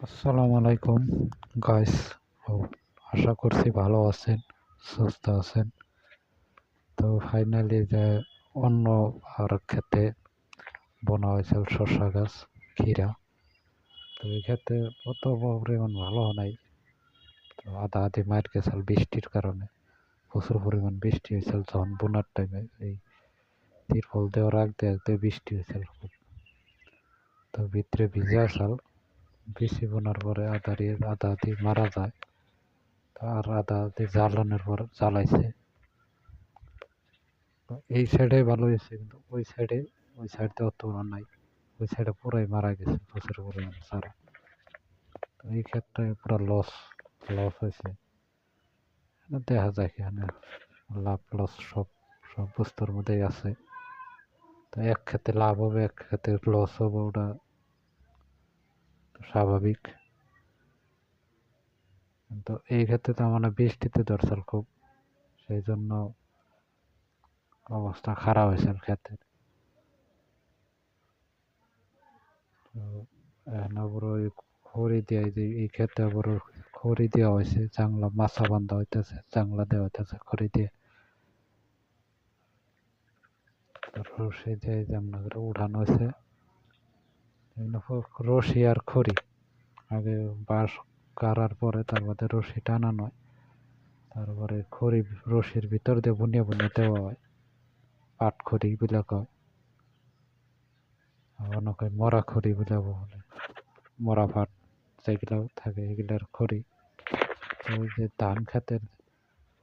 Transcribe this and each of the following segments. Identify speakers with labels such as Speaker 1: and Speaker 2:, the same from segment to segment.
Speaker 1: আসসালামু আলাইকুম গাইস আশা করছি ভালো আছেন, সুস্থ আছেন। তো ফাইনালি যে অন্য আর খেতে বোনা হয়েছিল শসা গাছ, ক্ষীরা। তো এই ক্ষেত্রে অত পরিমাণ ভালো নাই। তো আধা আধি মার গেছিল বৃষ্টির কারণে। প্রচুর পরিমাণ বৃষ্টি হয়েছিল যখন বোনার টাইমে এই তিরপল দেওয়ার আগ দিয়ে বৃষ্টি হয়েছিল খুব। তো ভিতরে ভিজা চাল বেশি বোনার পরে আদা দিয়ে আদা দিয়ে মারা যায়। আর আদা দিয়ে জ্বালানোর পর জ্বালাইছে। এই সাইডে ভালো হয়েছে, কিন্তু ওই সাইডে ওই সাইডে অত নাই। ওই সাইডে পুরাই মারা গেছে, প্রচুর পরিমাণ সারা। তো এই ক্ষেত্রে পুরো লস লস হয়েছে। দেখা যায় এখানে লাভ লস সব সব বস্তুর মধ্যেই আছে। তো এক ক্ষেত্রে লাভ হবে, এক ক্ষেত্রে লস হবে, ওটা স্বাভাবিক। কিন্তু এই ক্ষেত্রে তো মানে বৃষ্টিতে দরকার খুব। সেই জন্য অবস্থা খারাপ হয়েছে ক্ষেত্রে। ওই খড়ি দিয়ে এই ক্ষেত্রে আবার খড়ি দেওয়া হয়েছে, চাংলা মাছা বান্ধা হইতেছে, চাংলা দেওয়া হইতেছে খড়ি দিয়ে। রশি দিয়ে যেমন করে উঠানো হয়েছে। রশি আর খড়ি। আগে বাঁশ গাড়ার পরে তার মধ্যে রশি টানানো হয় তারপরে খড়ি, রশির ভিতর দিয়ে বুনিয়ে বুনিয়ে দেওয়া হয়। পাট খড়ি বলে কয় অনেকে মরা খড়ি বলে বলে। মরা পাট যেগুলো থাকে এগুলার খড়ি। ওই যে ধান খেতের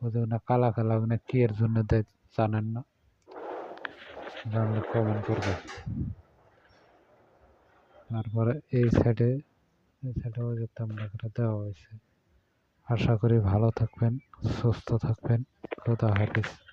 Speaker 1: ওই যে কালা কালা মানে কি এর জন্য দেয় জানেন না? জানলে কমেন্ট করবে। তারপরে এই সাইডে এই সাইডেও যাতে করে দেওয়া হয়েছে। আশা করি ভালো থাকবেন, সুস্থ থাকবেন। খুদা হাফিজ।